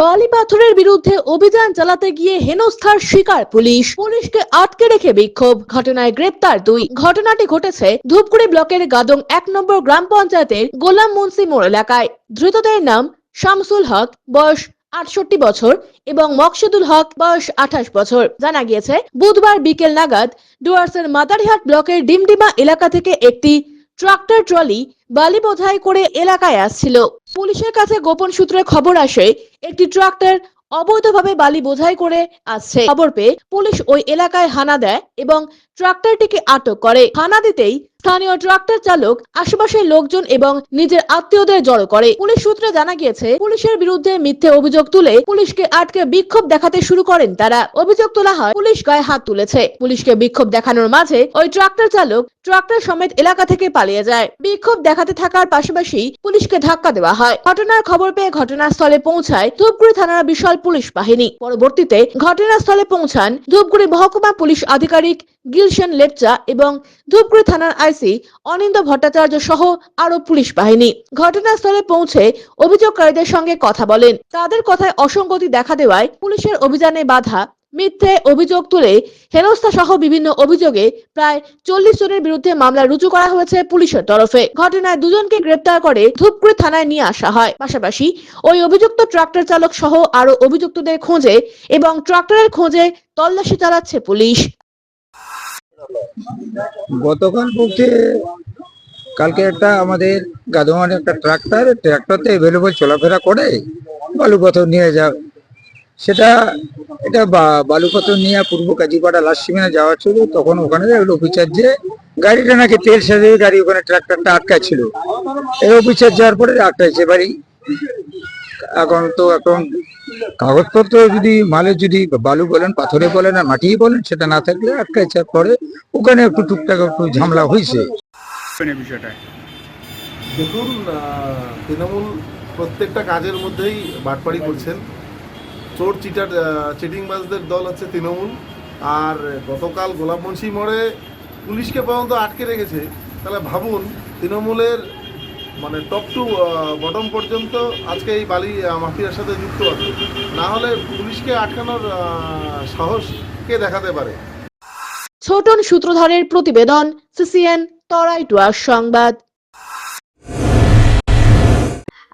বালি পাথরের বিরুদ্ধে অভিযান চালাতে গিয়ে হেনস্থার শিকার পুলিশ। পুলিশকে আটকে রেখে বিক্ষোভ। ঘটনায় গ্রেপ্তার দুই। ঘটনাটি ঘটেছে ধূপগুড়ি ব্লকের গাদং এক নম্বর গ্রাম পঞ্চায়েতের গোলাম মুন্সি মোড় এলাকায়। ধৃতদের নাম শামসুল হক, বয়স আটষট্টি বছর এবং মকসুদুল হক, বয়স আঠাশ বছর। জানা গিয়েছে, বুধবার বিকেল নাগাদ ডুয়ার্সের মাদারিহাট ব্লকের ডিমডিমা এলাকা থেকে একটি ট্রাক্টর ট্রলি বালি বোঝাই করে এলাকায় আসছিল। পুলিশের কাছে গোপন সূত্রে খবর আসে, একটি ট্রাক্টর অবৈধভাবে বালি বোঝাই করে আসছে। খবর পেয়ে পুলিশ ওই এলাকায় হানা দেয় এবং ট্রাক্টরটিকে আটক করে। হানা দিতেই স্থানীয় ট্রাক্টর চালক, আশেপাশের লোকজন এবং নিজের আত্মীয়দের জড়ো করে। পুলিশ সূত্রে জানা গিয়েছে, পুলিশের বিরুদ্ধে মিথ্যে অভিযোগ তুলে পুলিশকে আটকে বিক্ষোভ দেখাতে শুরু করেন তারা। অভিযোগ তোলা হয়, পুলিশ গায়ে হাত তুলেছে। পুলিশকে বিক্ষোভ দেখানোর মাঝে ওই ট্রাক্টর চালক ট্রাক্টর সমেত এলাকা থেকে পালিয়ে যায়। বিক্ষোভ দেখাতে থাকার পাশাপাশি পুলিশকে ধাক্কা দেওয়া হয়। ঘটনার খবর পেয়ে ঘটনাস্থলে পৌঁছায় ধূপগুড়ি থানার বিশাল পুলিশ বাহিনী। পরবর্তীতে ঘটনাস্থলে পৌঁছান ধূপগুড়ি মহকুমা পুলিশ আধিকারিক গিলশন লেপচা এবং ধূপগুড়ি থানার আইসি, অনিন্দ ভট্টাচার্য সহ আরও পুলিশ বাহিনী। ঘটনাস্থলে পৌঁছে অভিযোগকারীদের সঙ্গে কথা বলেন। তাদের কথায় অসঙ্গতি দেখা দেওয়ায় পুলিশের অভিযানে বাধা, মিথ্যে অভিযোগ তুলে হেনস্থা সহ বিভিন্ন অভিযোগে প্রায় চল্লিশ জনের বিরুদ্ধে মামলা রুজু করা হয়েছে পুলিশের তরফে। ঘটনায় দুজনকে গ্রেপ্তার করে ধূপগুড়ি থানায় নিয়ে আসা হয়। পাশাপাশি ওই অভিযুক্ত ট্রাক্টর চালক সহ আরও অভিযুক্তদের খোঁজে এবং ট্রাক্টরের খোঁজে তল্লাশি চালাচ্ছে পুলিশ। গতকাল বলতে কালকে একটা আমাদের গাদোয়ান একটা ট্রাক্টর ট্রাক্টরতে অ্যাভেলেবল চলাফেরা করে বালুপথর নিয়ে যা সেটা, এটা বা- বালুপথর নিয়ে পূর্ব কাজীপাড়া লাস্ট সীমানা যাওয়া ছিল, তখন ওখানে অফিসার যে গাড়িটা নাকি তেল সাজে গাড়ি ওখানে ট্রাক্টরটা আটকা ছিল। এই অফিসার যাওয়ার পরে আটকাইছে বাড়ি। এখন তো এখন কাগজপত্র যদি মালের যদি বালু বলেন পাথরে বলেন আর মাটি বলেন সেটা না থাকলে আটকাইছে পরে ওখানে একটু টুকটাক একটু ঝামেলা হয়েছে বিষয়টা। দেখুন তৃণমূল প্রত্যেকটা কাজের মধ্যেই বাটপাড়ি করছেন। চোর চিটার চিটিংবাজদের দল হচ্ছে তৃণমূল। আর গতকাল গোলাপ মুন্সি মোড়ে পুলিশকে পর্যন্ত আটকে রেখেছে। তাহলে ভাবুন তৃণমূলের মানে টপ টু বটম পর্যন্ত আজকে এই বালি মাফিয়ার সাথে যুক্ত আছে। না হলে পুলিশকে আটকানোর সাহস কে দেখাতে পারে? ছোটন সূত্রধরের প্রতিবেদন, সিসিএন তরাইটুয়া সংবাদ।